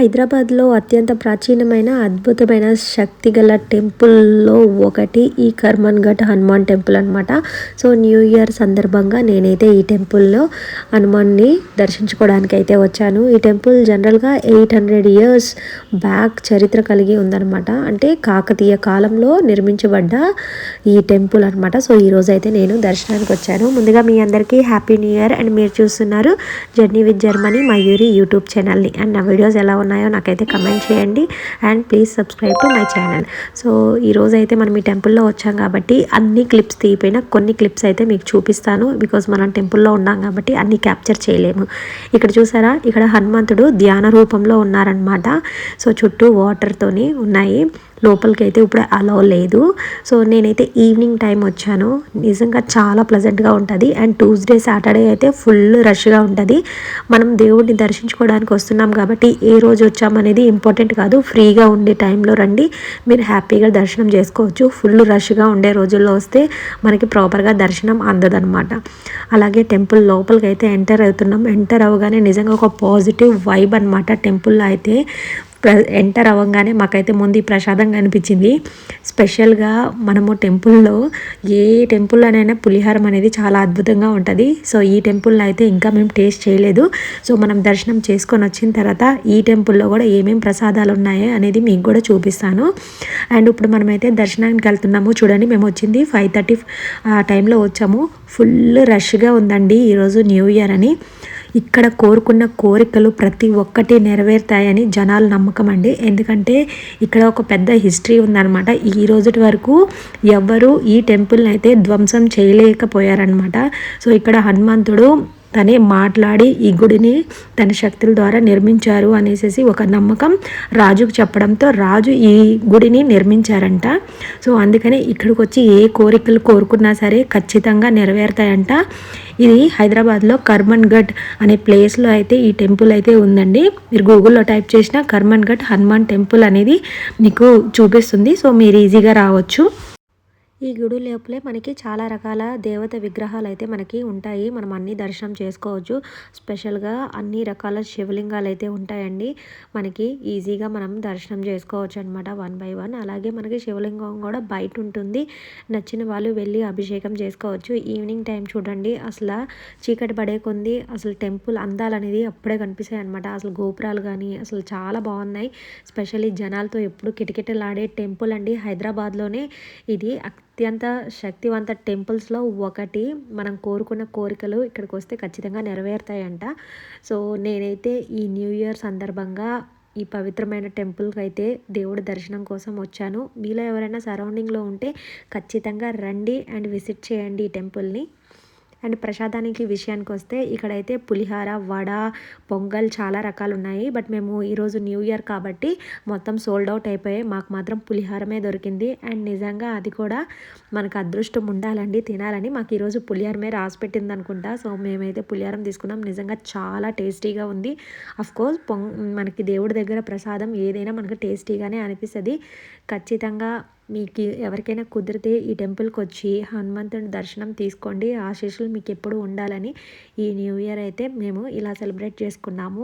హైదరాబాద్లో అత్యంత ప్రాచీనమైన అద్భుతమైన శక్తి గల టెంపుల్లో ఒకటి ఈ కర్మన్ ఘట్ హనుమాన్ టెంపుల్ అనమాట సో న్యూ ఇయర్ సందర్భంగా నేనైతే ఈ టెంపుల్లో హనుమాన్ని దర్శించుకోవడానికి అయితే వచ్చాను. ఈ టెంపుల్ జనరల్గా ఎయిట్ హండ్రెడ్ ఇయర్స్ బ్యాక్ చరిత్ర కలిగి ఉందన్నమాట. అంటే కాకతీయ కాలంలో నిర్మించబడ్డ ఈ టెంపుల్ అనమాట సో ఈరోజు అయితే నేను దర్శనానికి వచ్చాను. ముందుగా మీ అందరికీ హ్యాపీ న్యూ ఇయర్ అండ్ మీరు చూస్తున్నారు journey with Germany Mayuri YouTube ఛానల్ని. అండ్ నా వీడియోస్ ఎలా ఉన్నాయి ఉన్నాయో నాకైతే కమెంట్ చేయండి. And please subscribe to my channel so ఈరోజు అయితే మనం ఈ టెంపుల్లో వచ్చాం కాబట్టి అన్ని క్లిప్స్ తీయిపోయిన కొన్ని క్లిప్స్ అయితే మీకు చూపిస్తాను. బికాజ్ మనం టెంపుల్లో ఉన్నాం కాబట్టి అన్ని క్యాప్చర్ చేయలేము. ఇక్కడ చూసారా? ఇక్కడ హనుమంతుడు ధ్యాన రూపంలో ఉన్నారనమాట సో చుట్టూ వాటర్తోని ఉన్నాయి. లోపలికి అయితే ఇప్పుడు అలో లేదు. సో నేనైతే ఈవినింగ్ టైం వచ్చాను. నిజంగా చాలా ప్లజెంట్గా ఉంటుంది. అండ్ ట్యూస్డే సాటర్డే అయితే ఫుల్ రష్గా ఉంటుంది. మనం దేవుడిని దర్శించుకోవడానికి వస్తున్నాం కాబట్టి ఏ రోజు వచ్చామనేది ఇంపార్టెంట్ కాదు. ఫ్రీగా ఉండే టైంలో రండి. మీరు హ్యాపీగా దర్శనం చేసుకోవచ్చు. ఫుల్ రష్గా ఉండే రోజుల్లో వస్తే మనకి ప్రాపర్గా దర్శనం అందదనమాట అలాగే టెంపుల్ లోపలికి అయితే ఎంటర్ అవుతున్నాం. ఎంటర్ అవ్వగానే నిజంగా ఒక పాజిటివ్ వైబ్ అనమాట టెంపుల్లో అయితే. ప్ర ఎంటర్ అవ్వగానే మాకైతే ముందు ఈ ప్రసాదం కనిపించింది. స్పెషల్గా మనము టెంపుల్లో ఏ టెంపుల్లోనైనా పులిహారం అనేది చాలా అద్భుతంగా ఉంటుంది. సో ఈ టెంపుల్లో అయితే ఇంకా మేము టేస్ట్ చేయలేదు. సో మనం దర్శనం చేసుకొని వచ్చిన తర్వాత ఈ టెంపుల్లో కూడా ఏమేమి ప్రసాదాలు ఉన్నాయో అనేది మీకు కూడా చూపిస్తాను. అండ్ ఇప్పుడు మనమైతే దర్శనానికి వెళ్తున్నాము. చూడండి మేము వచ్చింది ఫైవ్ థర్టీ ఆ టైంలో వచ్చాము. ఫుల్ రష్గా ఉందండి ఈరోజు న్యూ ఇయర్ అని. ఇక్కడ కోరుకున్న కోరికలు ప్రతి ఒక్కటి నెరవేరుతాయని జనాలు నమ్మకం అండి. ఎందుకంటే ఇక్కడ ఒక పెద్ద హిస్టరీ ఉందన్నమాట. ఈ రోజుటి వరకు ఎవ్వరూ ఈ టెంపుల్ని అయితే ధ్వంసం చేయలేకపోయారనమాట సో ఇక్కడ హనుమంతుడు తనే మాట్లాడి ఈ గుడిని తన శక్తుల ద్వారా నిర్మించారు అనేసి ఒక నమ్మకం రాజుకు చెప్పడంతో రాజు ఈ గుడిని నిర్మించారంట. సో అందుకని ఇక్కడికి వచ్చి ఏ కోరికలు కోరుకున్నా సరే ఖచ్చితంగా నెరవేరుతాయంట. ఇది హైదరాబాద్లో కర్మన్ గఢ్ అనే ప్లేస్లో అయితే ఈ టెంపుల్ అయితే ఉందండి. మీరు గూగుల్లో టైప్ చేసిన కర్మన్ హనుమాన్ టెంపుల్ అనేది మీకు చూపిస్తుంది. సో మీరు ఈజీగా రావచ్చు. ఈ గుడి లోపలే మనకి చాలా రకాల దేవత విగ్రహాలు అయితే మనకి ఉంటాయి. మనం అన్ని దర్శనం చేసుకోవచ్చు. స్పెషల్గా అన్ని రకాల శివలింగాలు అయితే ఉంటాయండి. మనకి ఈజీగా మనం దర్శనం చేసుకోవచ్చు అనమాట వన్ బై వన్. అలాగే మనకి శివలింగం కూడా బయట ఉంటుంది. నచ్చిన వాళ్ళు వెళ్ళి అభిషేకం చేసుకోవచ్చు. ఈవినింగ్ టైం చూడండి. అసలు చీకటి పడే కొంది అసలు టెంపుల్ అందాలనేది అప్పుడే కనిపిస్తాయి అనమాట అసలు గోపురాలు కానీ అసలు చాలా బాగున్నాయి. స్పెషల్లీ జనాలతో ఎప్పుడు కిటకిటలాడే టెంపుల్ అండి హైదరాబాద్లోనే. ఇది అత్యంత శక్తివంత టెంపుల్స్లో ఒకటి మనం కోరుకున్న కోరికలు ఇక్కడికి వస్తే ఖచ్చితంగా నెరవేరుతాయంట. సో నేనైతే ఈ న్యూ ఇయర్ సందర్భంగా ఈ పవిత్రమైన టెంపుల్కి అయితే దేవుడి దర్శనం కోసం వచ్చాను. మీలో ఎవరైనా సరౌండింగ్లో ఉంటే ఖచ్చితంగా రండి అండ్ విజిట్ చేయండి ఈ టెంపుల్ని. అండ్ ప్రసాదానికి విషయానికి వస్తే ఇక్కడైతే పులిహార వడ పొంగల్ చాలా రకాలు ఉన్నాయి. బట్ మేము ఈరోజు న్యూ ఇయర్ కాబట్టి మొత్తం సోల్డ్ అవుట్ అయిపోయాయి. మాకు మాత్రం పులిహారమే దొరికింది. అండ్ నిజంగా అది కూడా మనకు అదృష్టం ఉండాలండి తినాలని. మాకు ఈరోజు పులిహారమే రాసి పెట్టింది అనుకుంటా. సో మేమైతే పులిహారం తీసుకున్నాం. నిజంగా చాలా టేస్టీగా ఉంది. కోర్స్ పొంగ్ మనకి దేవుడి దగ్గర ప్రసాదం ఏదైనా మనకు టేస్టీగానే అనిపిస్తుంది. ఖచ్చితంగా మీకు ఎవరికైనా కుదిరితే ఈ టెంపుల్కి వచ్చి హనుమంతుని దర్శనం తీసుకోండి. ఆశీస్సులు మీకు ఎప్పుడు ఉండాలని ఈ న్యూ ఇయర్ అయితే మేము ఇలా సెలబ్రేట్ చేసుకున్నాము.